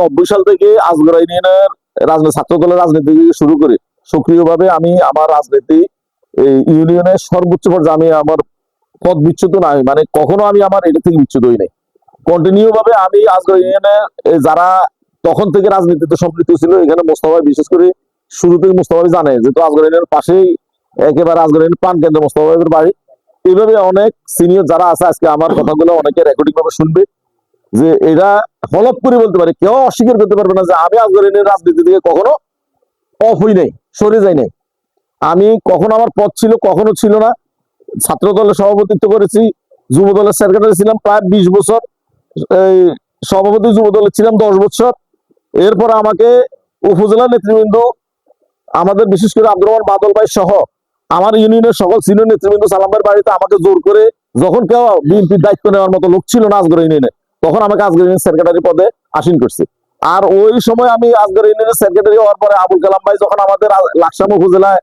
নব্বই সাল থেকে ইউনিয়নের রাজনীতি, ছাত্র দলের রাজনীতি শুরু করে সক্রিয়ভাবে আমি আমার রাজনীতি, এই ইউনিয়নের সর্বোচ্চ পর্যায়ে আমি আমার পদ নাই মানে কখনো আমি আমার এটা থেকে বিচ্যুত হই নাই। কন্টিনিউ ভাবে আমি আজগর ইউনিয়নে যারা তখন থেকে রাজনীতিতে সম্পৃক্ত ছিল, এখানে মোস্তফা, বিশেষ করে শুরু থেকে মোস্তফা জানে, যেহেতু আজগর ইউনিয়নের পাশেই একেবারে আজগর ইউনিয়ন প্রাণ কেন্দ্র মোস্তফা বাড়ি। এইভাবে অনেক সিনিয়র যারা আছে, আজকে আমার কথাগুলো অনেকে রেকর্ডিং ভাবে শুনবে। যে এরা হলপ করে বলতে পারে, কেউ অস্বীকার করতে পারবে না যে আমি আজগর ইউনিয়নের রাজনীতি থেকে কখনো অফ হই নাই, সরে যাই নাই। আমি কখনো আমার পদ ছিল, কখনো ছিল না। ছাত্র দলের সভাপতিত্ব করেছি, যুব দলের সেক্রেটারি ছিলাম প্রায় বিশ বছর। সভাপতি যুব দলের ছিলাম দশ বছর। এরপর আমাকে উপজেলা নেতৃবৃন্দ, আমাদের বিশেষ করে আব্দুর বাদল ভাই সহ আমার ইউনিয়নের সকল সিনিয়র নেতৃবৃন্দ সালাম ভাইয়ের বাড়িতে আমাকে জোর করে, যখন কেউ বিএনপির দায়িত্ব নেওয়ার মতো লোক ছিল না আজগর ইউনিয়নে তখন আমাকে আজগর ইউনিয়ন সেক্রেটারি পদে আসীন করছে। আর ওই সময় আমি আজগর ইউনিয়নের সেক্রেটারি হওয়ার পরে আবুল কালাম ভাই যখন আমাদের লাকসাম উপজেলায়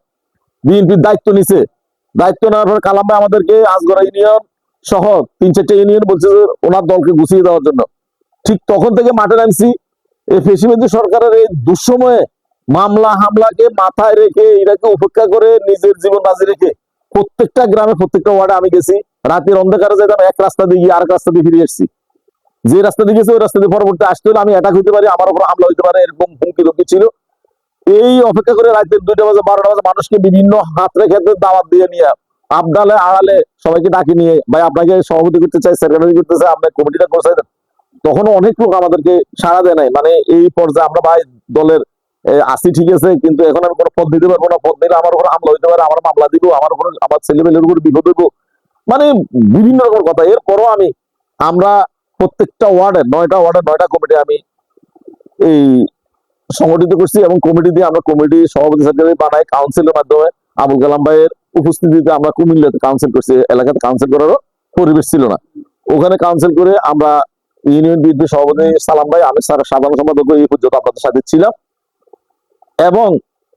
বিএনপির দায়িত্ব নিছে, দায়িত্ব নেওয়ার পরে কালাম ভাই আমাদেরকে আজগর ইউনিয়ন সহ তিন চারটে ইউনিয়ন বলছে যে ওনার দলকে গুছিয়ে দেওয়ার জন্য। ঠিক তখন থেকে মাঠে নামছি। এই ফেসিবাদী সরকারের এই দুঃসময়ে মামলা, হামলাকে মাথায় রেখে এটাকে উপেক্ষা করে নিজের জীবন বাজি রেখে প্রত্যেকটা গ্রামে, প্রত্যেকটা ওয়ার্ডে আমি গেছি। রাতের অন্ধকারে যেতাম, এক রাস্তা দিয়ে গিয়ে আরেক রাস্তা দিয়ে ফিরে এসেছি যে রাস্তা দিয়ে গেছি, ওই রাস্তা দিয়ে পরবর্তী আসতে হলে আমি অ্যাটাক হইতে পারি, আমার উপর হামলা হইতে পারে, এরকম হুমকি ধমকি ছিল। এই অপেক্ষা করে রাতের দুইটা বাজে, বারোটা বাজে মানুষকে বিভিন্ন হাত রেখে দাওয়াত দিয়ে নিয়ে আবডালে আড়ালে সবাইকে ডাকি নিয়ে, ভাই আপনাকে সভাপতি করতে চাই সেক্রেটারি করতে চাই আপনার কমিটিটা করে দেন তখন অনেক লোক আমাদেরকে সাড়া দেয় নাই। মানে এই পর্যায়ে আমরা ভাই দলের আসি ঠিক আছে, কিন্তু এখন আমি কোনো পদ দিতে পারব না। পদ দিলে আমার উপর হামলা হইতে পারে, আমার মামলা দিব, আমার উপর, আমার ছেলেমেয়ের উপর বিপদ হইব মানে বিভিন্ন রকম কথা, এরপরও আমি, আমরা প্রত্যেকটা ওয়ার্ডে, নয়টা ওয়ার্ডে, নয়টা কমিটি আমি এই সংগঠিত করছি এবং কমিটি দিয়ে আমরা কমিটি সভাপতি সেক্রেটারি বানাই কাউন্সিলের মাধ্যমে। আবুল কালাম ভাইয়ের উপস্থিতিতে আমরা কুমিল্লাতে কাউন্সিল করছি, এলাকাতে কাউন্সিল করারও পরিবেশ ছিল না। ওখানে কাউন্সিল করে আমরা ইউনিয়ন বিদ্যুৎ সভাপতি সালাম ভাই, আমি স্যার সাধারণ সম্পাদক এই পর্যন্ত আপনাদের সাথে ছিলাম। এবং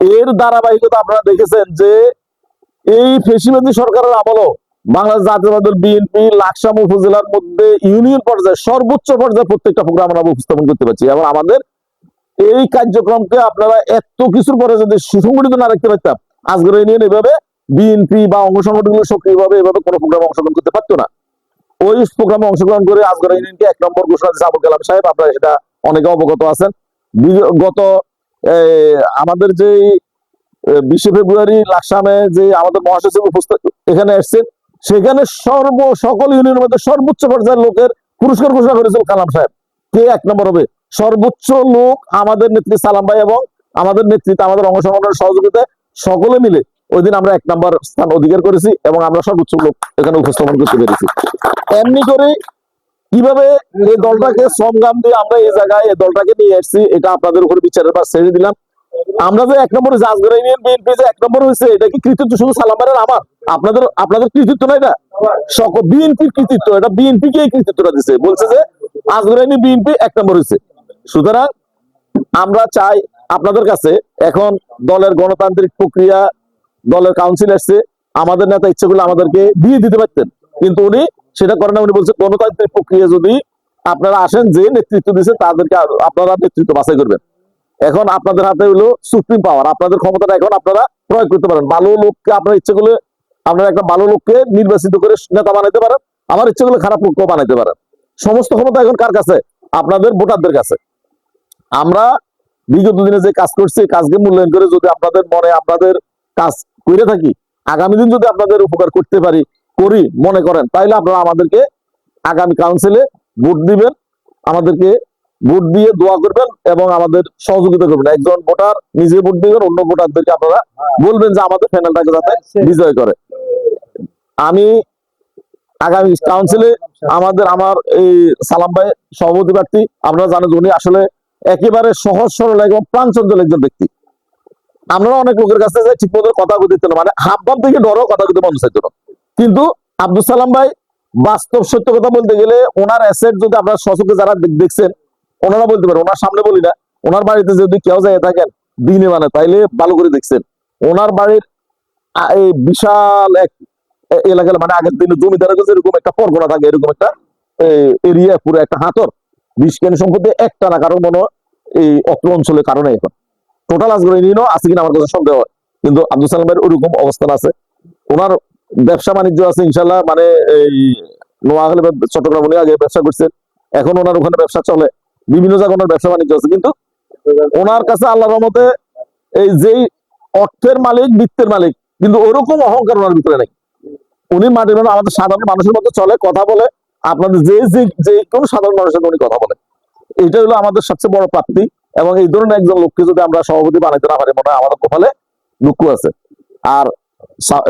এর ধারাবাহিকতা আপনারা দেখেছেন যে এই ফেসিবাদী সরকারের আমলও বাংলাদেশ জাতীয় দল বিএনপি, লাকসাম উপজেলার মধ্যে ইউনিয়ন পর্যায়ে সর্বোচ্চ পর্যায়ে প্রত্যেকটা প্রোগ্রাম আমরা উপস্থাপন করতে পারছি। এবং আমাদের এই কার্যক্রমকে আপনারা এত কিছুর পরে যদি সুসংগঠিত না রাখতে পারতাম, আজকের ইউনিয়ন এভাবে বিএনপি বা অঙ্গ সংগঠনগুলো সক্রিয়ভাবে এভাবে কোনো প্রোগ্রামে অংশগ্রহণ করতে পারতো না। ওই প্রোগ্রামে অংশগ্রহণ করে আজকের ইউনিয়নকে এক নম্বর ঘোষণা দিয়েছে আবুল কালাম সাহেব। আপনারা সেটা অনেকে অবগত আছেন। গত আমাদের যে বিশে ফেব্রুয়ারি লাকসামে যে আমাদের মহাসচিব উপস্থিত এখানে এসছেন। সেখানে সর্ব সকল ইউনিয়নের মধ্যে সর্বোচ্চ পর্যায়ের লোকের পুরস্কার ঘোষণা করেছিল কালাম সাহেব। কে এক নম্বর হবে? সর্বোচ্চ লোক আমাদের নেত্রী সালাম ভাই এবং আমাদের নেতৃত্বে আমাদের সংগঠনের সহযোগিতায় সকলে মিলে ওই দিন আমরা এক নম্বর স্থান অধিকার করেছি এবং আমরা সর্বোচ্চ লোক এখানে উপস্থাপন করতে পেরেছি। এমনি করে কীভাবে এই দলটাকে সংগ্রাম দিয়ে আমরা এই জায়গায় এই দলটাকে নিয়ে এসেছি, এটা আপনাদের উপর বিচারের পর ছেড়ে দিলাম। আমরা যে এক নম্বরে জাজগড়া ইউনিয়ন বিএনপি যে এক নম্বর হয়েছে এটা কি কৃতিত্ব শুধু সালামারের আমার? আপনাদের আপনাদের কৃতিত্ব না? এটা সকল বিএনপির কৃতিত্ব, এটা বিএনপি কে কৃতিত্বটা দিছে? বলছে যে আজগড়া ইউনিয়ন বিএনপি এক নম্বর হয়েছে সুতরাং আমরা চাই আপনাদের কাছে এখন দলের গণতান্ত্রিক প্রক্রিয়া, দলের কাউন্সিল আসছে, আমাদের নেতা ইচ্ছে করলে আমাদেরকে দিয়ে দিতে পারতেন। কিন্তু উনি সেটা করেন উনি বলছে গণতান্ত্রিক প্রক্রিয়া যদি আপনারা আসেন, যে নেতৃত্ব দিচ্ছে তাদেরকে আপনারা নেতৃত্ব বাছাই করবেন। এখন আপনাদের হাতে হলো সুপ্রিম পাওয়ার আপনাদের ক্ষমতাটা এখন আপনারা প্রয়োগ করতে পারেন। ভালো লোককে আপনার ইচ্ছে করলে আপনারা একটা ভালো লোককে নির্বাচিত করে নেতা বানাইতে পারেন। আমার ইচ্ছে করলে খারাপ লোককেও বানাইতে পারেন। সমস্ত ক্ষমতা এখন কার কাছে? আপনাদের ভোটারদের কাছে। আমরা বিগত দিনে যে কাজ করছি কাজকে মূল্যায়ন করে যদি আপনাদের মনে আপনাদের কাজ করে থাকি, আগামী দিন যদি আপনাদের উপকার করতে পারি, করি, মনে করেন তাহলে আপনারা আমাদেরকে আগামী কাউন্সিলে ভোট দিবেন। আমাদেরকে ভোট দিয়ে দোয়া করবেন এবং আমাদের সহযোগিতা করবেন। একজন ভোটার নিজে ভোট দিবেন, অন্য ভোটারদেরকে আপনারা বলবেন যে আমাদের প্যানেলটাকে যাতে বিজয় করে। আমি আগামী কাউন্সিলে আমাদের, আমার এই সালাম ভাই সভাপতি প্রার্থী, আপনারা জানেন উনি আসলে একেবারে সহজ, সরল এবং প্রাণচঞ্চল একজন ব্যক্তি। আমরা অনেক লোকের কাছে ঠিক মতো কথা বলতে না মানে হাব ভাব থেকে ডরও কথা বলতে মনে চাইতো না। কিন্তু আব্দুল সালাম ভাই বাস্তব সত্য কথা বলতে গেলে ওনার অ্যাসেট যদি আপনারা সচকে যারা দেখছেন ওনারা বলতে পারেন ওনার সামনে বলি না, ওনার বাড়িতে যদি কেউ যায় থাকেন, দিনে মানে তাইলে ভালো করে দেখছেন। ওনার বাড়ির এই বিশাল এক, এ- এলাকার মানে আগের দিনে জমিদারের কাছে এরকম একটা পরগনা থাকে, এরকম একটা এরিয়া পুরো একটা হাতর। বিশ কেন্দ্র সম্পত্তি একটা না, কারণ মনে এই অত্র অঞ্চলের কারণে এখন। টোটাল আজগর ইউনিয়নও আছে কিনা আমার কাছে সন্দেহ হয়। কিন্তু আব্দুল সালাম ভাইয়ের ওরকম অবস্থান আছে। ওনার ব্যবসা বাণিজ্য আছে ইনশাল্লাহ মানে এই নোয়াখালী চট্টগ্রাম উনি আগে ব্যবসা করছেন। এখন ওনার ওখানে ব্যবসা চলে। বিভিন্ন জায়গায় ব্যবসা বাণিজ্য আছে, কিন্তু ওনার কাছে আল্লাহর রহমতে এই যেই অর্থের মালিক, বৃত্তের মালিক, কিন্তু ওরকম অহংকার ওনার ভিতরে নেই। উনি মাটির মানুষ আমাদের সাধারণ মানুষের মতো চলে, কথা বলে, আপনাদের যে যে যে কোনো সাধারণ মানুষের উনি কথা বলে। এটা হলো আমাদের সবচেয়ে বড় প্রাপ্তি, এবং এই ধরনের একজন লোককে যদি আমরা সভাপতি বানাইতে না পারি, মনে হয় আমাদের কপালে দুঃখ আছে। আর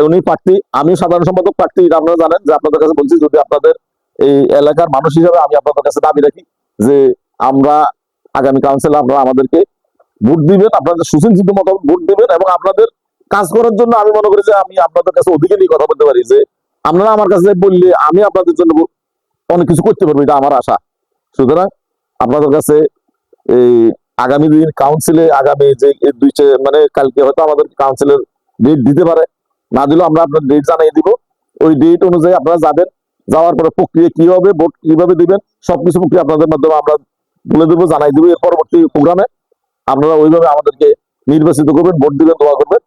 উনি প্রার্থী আমি সাধারণ সম্পাদক প্রার্থী এটা আপনারা জানেন, যে আপনাদের কাছে বলছি, যদি আপনাদের এই এলাকার মানুষ হিসাবে আমি আপনাদের কাছে দাবি রাখি, যে আমরা আগামী কাউন্সিলে আপনারা আমাদেরকে ভোট দিবেন, আপনাদের সুচিন্তিত মতো ভোট দিবেন এবং আপনাদের কাজ করার জন্য আমি মনে করি যে আমি আপনাদের কাছে অধিকে নিয়ে কথা বলতে পারি যে আপনারা আমার কাছে বললে আমি আপনাদের জন্য অনেক কিছু করতে পারব, এটা আমার আশা। সুতরাং আপনাদের কাছে এই আগামী দিন কাউন্সিলে আগামী যে দুই মানে কালকে হয়তো আমাদের কাউন্সিলের ডেট দিতে পারে, না দিলেও আমরা আপনার ডেট জানিয়ে দিব। ওই ডেট অনুযায়ী আপনারা যাবেন, যাওয়ার পরে প্রক্রিয়া কি হবে ভোট কীভাবে দিবেন, সবকিছু প্রক্রিয়া আপনাদের মাধ্যমে আমরা বলে দেবো, জানাই দেবো এর পরবর্তী প্রোগ্রামে। আপনারা ওইভাবে আমাদেরকে নির্বাচিত করবেন, ভোট দিবেন, দোয়া করবেন।